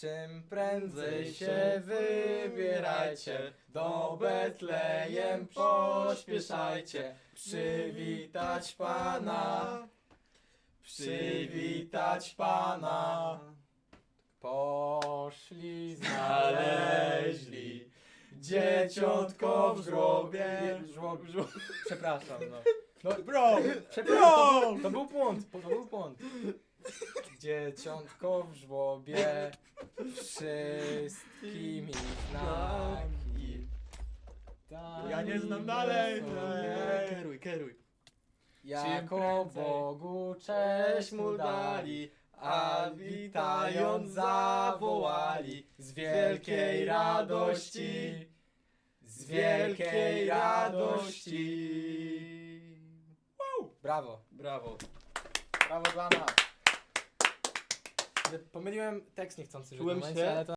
Czym prędzej się wybierajcie, do Betlejem pośpieszajcie, przywitać Pana, przywitać Pana. Poszli, znaleźli dzieciątko w żłobie. Żłob, żłob. Przepraszam, no. no bro, przepraszam, to, to był błąd, to był błąd. Dzieciątko w żłobie, wszystkimi znaki. Ja nie znam dalej. sobie, Kieruj, kieruj. Jako prędzej Bogu cześć mu dali, a witając zawołali z wielkiej radości, z wielkiej radości. Brawo, Brawo. brawo dla nas. Pomyliłem tekst niechcący Czułem momencie, się- ale to